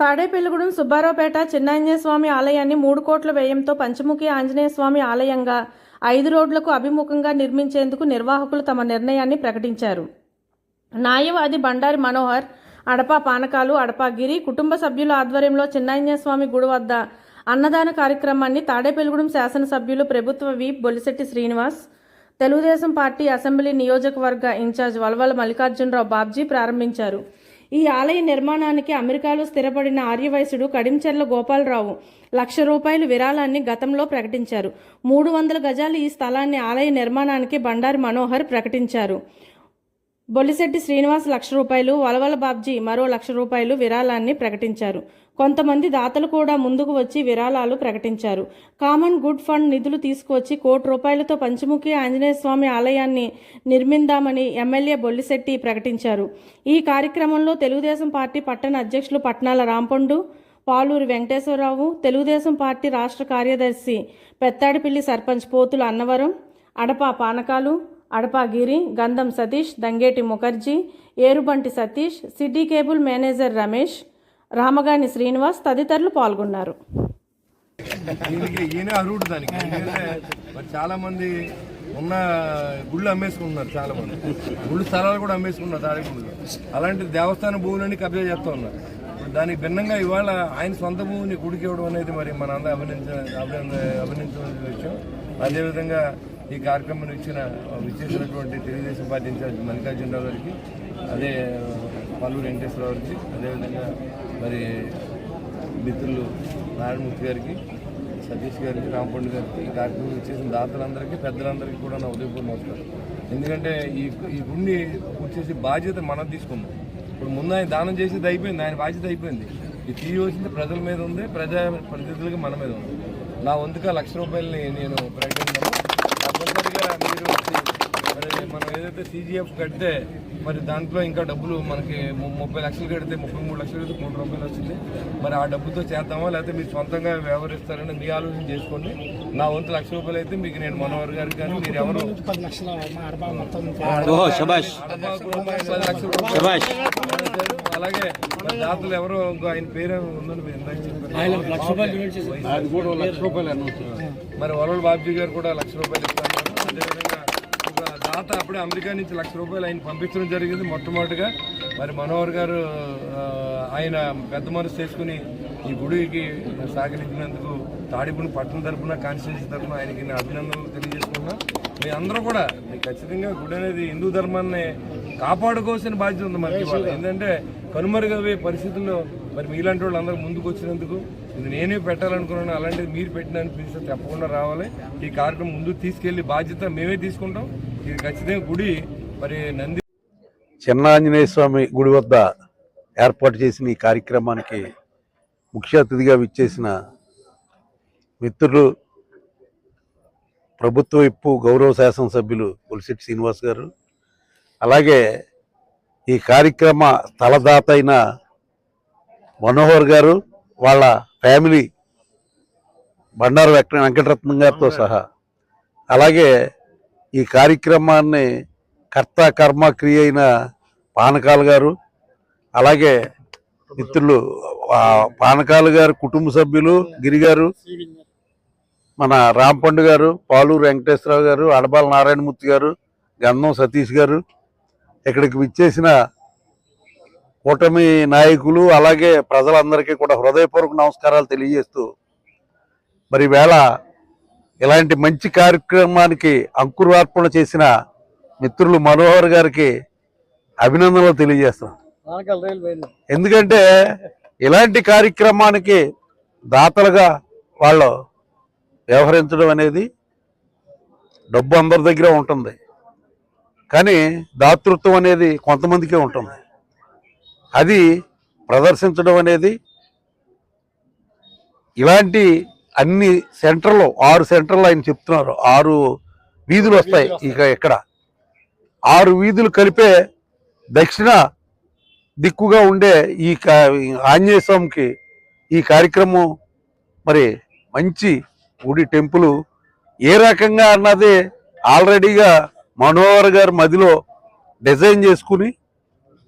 తాడేపల్లిగూడెం సుబ్బారావుపేట చిన్నాంజనేయస్వామి ఆలయాన్ని మూడు కోట్ల వ్యయంతో పంచముఖి ఆంజనేయస్వామి ఆలయంగా ఐదు రోడ్లకు అభిముఖంగా నిర్మించేందుకు నిర్వాహకులు తమ నిర్ణయాన్ని ప్రకటించారు. న్యాయవాది బండారి మనోహర్ అడపా పానకాలు అడపా గిరి కుటుంబ సభ్యుల ఆధ్వర్యంలో చిన్నాంజనేయస్వామి గుడి వద్ద అన్నదాన కార్యక్రమాన్ని తాడేపల్లిగూడెం శాసనసభ్యులు ప్రభుత్వ whip Bolisetti Srinivas Telugu Desam party assembly నియోజకవర్గ ఇన్ఛార్జ్ వల్వల మల్లికార్జునరావు బాబ్జీ ప్రారంభించారు. ఈ ఆలయ నిర్మాణానికి అమెరికాలో స్థిరపడిన ఆర్యవయసుడు కడించెర్ల గోపాలరావు లక్ష రూపాయలు విరాళాన్ని గతంలో ప్రకటించారు. మూడు వందల గజాలు ఈ స్థలాన్ని ఆలయ నిర్మాణానికి బండారి మనోహర్ ప్రకటించారు. బొల్లిశెట్టి శ్రీనివాస్ లక్ష రూపాయలు వలవల బాబ్జీ మరో లక్ష రూపాయలు విరాళాన్ని ప్రకటించారు. కొంతమంది దాతలు కూడా ముందుకు వచ్చి విరాళాలు ప్రకటించారు. కామన్ గుడ్ ఫండ్ నిధులు తీసుకువచ్చి కోటి రూపాయలతో పంచముఖి ఆంజనేయ స్వామి ఆలయాన్ని నిర్మిందామని ఎమ్మెల్యే బొల్లిశెట్టి ప్రకటించారు. ఈ కార్యక్రమంలో తెలుగుదేశం పార్టీ పట్టణ అధ్యక్షులు పట్నాల రాంపండు పాలూరి వెంకటేశ్వరరావు తెలుగుదేశం పార్టీ రాష్ట్ర కార్యదర్శి పెత్తాడిపిల్లి సర్పంచ్ పోతుల Annavaram Adapa Panakalu Adapagiri Gandham Satish Dangeti Mukherjee Erubanti Satish city cable manager Ramesh Ramagani Srinivas తదితరులు పాల్గొన్నారు. ఈయన అర్హుడు దానికి. మరి చాలా మంది ఉన్న గుళ్ళు అమ్మేసుకుంటున్నారు చాలా మంది గుళ్ళు స్థలాలు కూడా అమ్మేసుకున్నారు తాడేపూడిలో అలాంటి దేవస్థాన భూములని కబ్జా చేస్తూ ఉన్నారు. దానికి భిన్నంగా ఇవాళ ఆయన సొంత భూమిని గుడికి ఇవ్వడం అనేది మరి మన అందరూ అభినందించ అభినంద- అభినందించవలసిన విషయం. అదేవిధంగా ఈ కార్యక్రమం ఇచ్చిన విచ్చేసినటువంటి తెలుగుదేశం పార్టీ ఇన్ఛార్జ్ మల్లికార్జునరావు గారికి అదే పల్లూరు వెంకటేశ్వరరావు గారికి అదేవిధంగా మరి మిత్రులు నారాయణమూర్తి గారికి సతీష్ గారికి రాంపండు గారికి ఈ కార్యక్రమం ఇచ్చేసిన దాతలందరికీ పెద్దలందరికీ కూడా నా ఉదయపూర్ణ నమస్కారం. ఎందుకంటే ఈ ఈ గుండి పూర్తి బాధ్యత మనం తీసుకున్నాం. ఇప్పుడు ముందు ఆయన దానం చేసేది అయిపోయింది ఆయన బాధ్యత అయిపోయింది. ఈ తీయవలసింది ప్రజల మీద ఉంది ప్రజా ప్రతినిధులకి మన మీద ఉంది. నా వంతుగా లక్ష రూపాయలని నేను ప్రకటన తప్పనిసరిగా మీరు మరి మనం ఏదైతే సీజీఎఫ్ కడితే మరి దాంట్లో ఇంకా డబ్బులు మనకి ముప్పై లక్షలు కడితే ముప్పై మూడు లక్షలు కడితే మూడు రూపాయలు వస్తుంది. మరి ఆ డబ్బుతో చేద్దామా? లేకపోతే మీరు సొంతంగా వ్యవహరిస్తారని మీ ఆలోచన చేసుకోండి. నా వంతు లక్ష రూపాయలు అయితే మీకు నేను మనోహర్ గారికి కానీ మీరు ఎవరు పది లక్షల అలాగే దాతలు ఎవరో ఇంకో ఆయన పేరు ఉందని మీరు ఇందాక చెప్పారు. మరి వరల్డ్ బాబ్జీ గారు కూడా లక్ష రూపాయలు ఇస్తారు అదేవిధంగా ఒక దాత అప్పుడే అమెరికా నుంచి లక్ష రూపాయలు ఆయన పంపించడం జరిగింది మొట్టమొదటిగా. మరి మనోహర్ గారు ఆయన పెద్ద మనసు చేసుకుని ఈ గుడికి సహకరించినందుకు తాడిపుని పట్టణ తరపున కాన్స్టిట్యూన్సీ తరపున ఆయనకి నేను అభినందనలు తెలియజేసుకున్నా మీ అందరూ కూడా మీకు ఖచ్చితంగా గుడి అనేది హిందూ ధర్మాన్ని కాపాడుకోవాల్సిన బాధ్యత ఉంది మనకి ఏంటంటే కనుమరుగవే పరిస్థితుల్లో మరి మీలాంటి వాళ్ళు అందరూ ముందుకు వచ్చినందుకు ఇది నేనే పెట్టాలనుకున్నాను అలాంటిది మీరు పెట్టిన పిలిస్తే తప్పకుండా రావాలి. ఈ కార్యక్రమం ముందుకు తీసుకెళ్ళి బాధ్యత మేమే తీసుకుంటాం. ఇది ఖచ్చితంగా గుడి మరి నంది చిన్న ఆంజనేయ స్వామి గుడి వద్ద ఏర్పాటు చేసిన ఈ కార్యక్రమానికి ముఖ్య అతిథిగా విచ్చేసిన మిత్రులు ప్రభుత్వ ఇప్పు గౌరవ శాసనసభ్యులు పులిశెట్టి శ్రీనివాస్ గారు. అలాగే ఈ కార్యక్రమ స్థలదాత అయిన మనోహర్ గారు వాళ్ళ ఫ్యామిలీ బండారు వెంకట వెంకటరత్నం గారితో సహా. అలాగే ఈ కార్యక్రమాన్ని కర్త కర్మ క్రియ అయిన పానకాలు గారు అలాగే మిత్రులు పానకాలు గారు కుటుంబ సభ్యులు గిరి గారు మన రాంపండు గారు పాలూరు వెంకటేశ్వరరావు గారు అడబాల నారాయణమూర్తి గారు గంధం సతీష్ గారు ఇక్కడికి విచ్చేసిన కూటమి నాయకులు అలాగే ప్రజలందరికీ కూడా హృదయపూర్వక నమస్కారాలు తెలియజేస్తూ మరి వేళ ఇలాంటి మంచి కార్యక్రమానికి అంకురార్పణ చేసిన మిత్రులు మనోహర్ గారికి అభినందనలు తెలియజేస్తున్నాను ఎందుకంటే ఇలాంటి కార్యక్రమానికి దాతలుగా వాళ్ళు వ్యవహరించడం అనేది డబ్బు అందరి దగ్గర ఉంటుంది. కానీ దాతృత్వం అనేది కొంతమందికే ఉంటుంది. అది ప్రదర్శించడం అనేది ఇలాంటి అన్ని సెంటర్లు ఆరు సెంటర్లు ఆయన చెప్తున్నారు. ఆరు వీధులు వస్తాయి ఇక ఇక్కడ ఆరు వీధులు కలిపే దక్షిణ దిక్కుగా ఉండే ఈ ఆంజనేయ స్వామికి ఈ కార్యక్రమం మరి మంచి గుడి టెంపుల్. ఏ రకంగా అన్నది ఆల్రెడీగా మనోహర్ గారి మదిలో డిజైన్ చేసుకుని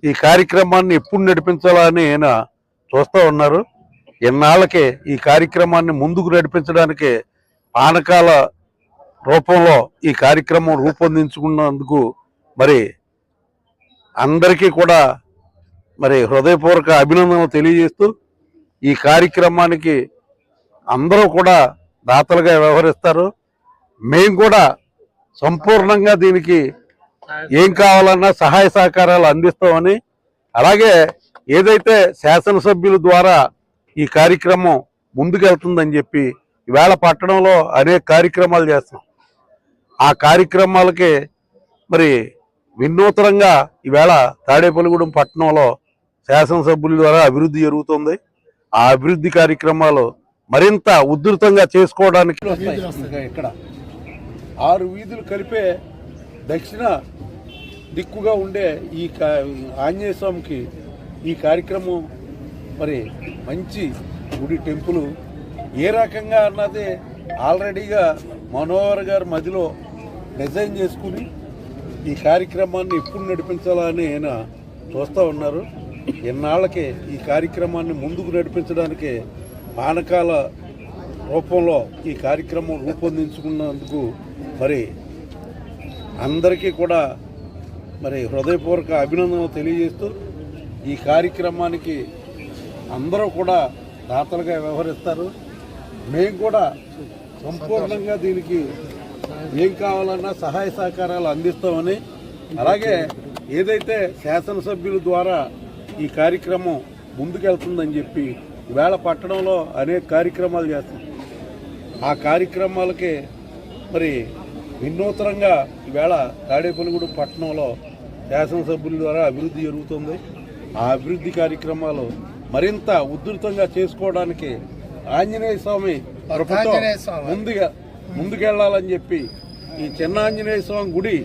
ఈ కార్యక్రమాన్ని ఎప్పుడు నడిపించాలని ఆయన చూస్తూ ఉన్నారు. ఇన్నాళ్ళకే ఈ కార్యక్రమాన్ని ముందుకు నడిపించడానికి పానకాల రూపంలో ఈ కార్యక్రమం రూపొందించుకున్నందుకు మరి అందరికీ కూడా మరి హృదయపూర్వక అభినందనలు తెలియజేస్తూ ఈ కార్యక్రమానికి అందరూ కూడా దాతలుగా వ్యవహరిస్తారు. మేము కూడా సంపూర్ణంగా దీనికి ఏం కావాలన్నా సహాయ సహకారాలు అందిస్తామని. అలాగే ఏదైతే శాసనసభ్యుల ద్వారా ఈ కార్యక్రమం ముందుకెళ్తుందని చెప్పి ఈవేళ పట్టణంలో అనేక కార్యక్రమాలు చేస్తాం. ఆ కార్యక్రమాలకి మరి వినూతనంగా ఈవేళ తాడేపల్లిగూడెం పట్టణంలో శాసనసభ్యుల ద్వారా అభివృద్ధి జరుగుతుంది. ఆ అభివృద్ధి కార్యక్రమాలు మరింత ఉధృతంగా చేసుకోవడానికి ఇక్కడ ఆరు వీధులు కలిపే దక్షిణ దిక్కుగా ఉండే ఈ కా- ఆంజనేయ స్వామికి ఈ కార్యక్రమం మరి మంచి గుడి టెంపుల్. ఏ రకంగా అన్నది ఆల్రెడీగా మనోహర్ గారి మదిలో డిజైన్ చేసుకుని ఈ కార్యక్రమాన్ని ఎప్పుడు నడిపించాలని ఆయన చూస్తూ ఉన్నారు. ఇన్నాళ్ళకి ఈ కార్యక్రమాన్ని ముందుకు నడిపించడానికి పానకాల రూపంలో ఈ కార్యక్రమం రూపొందించుకున్నందుకు మరి అందరికీ కూడా మరి హృదయపూర్వక అభినందనలు తెలియజేస్తూ ఈ కార్యక్రమానికి అందరూ కూడా దాతలుగా వ్యవహరిస్తారు. మేము కూడా సంపూర్ణంగా దీనికి ఏం కావాలన్నా సహాయ సహకారాలు అందిస్తామని అలాగే ఏదైతే శాసనసభ్యుల ద్వారా ఈ కార్యక్రమం ముందుకెళ్తుందని చెప్పి వేళ పట్టణంలో అనేక కార్యక్రమాలు చేస్తాం ఆ కార్యక్రమాలకి మరి వినూతనంగా ఈవేళ తాడేపల్లిగూడెం పట్టణంలో శాసనసభ్యుల ద్వారా అభివృద్ధి జరుగుతుంది. ఆ అభివృద్ధి కార్యక్రమాలు మరింత ఉధృతంగా చేసుకోవడానికి ఆంజనేయ స్వామి ముందుగా ముందుకెళ్ళాలని చెప్పి ఈ చిన్న ఆంజనేయ స్వామి గుడి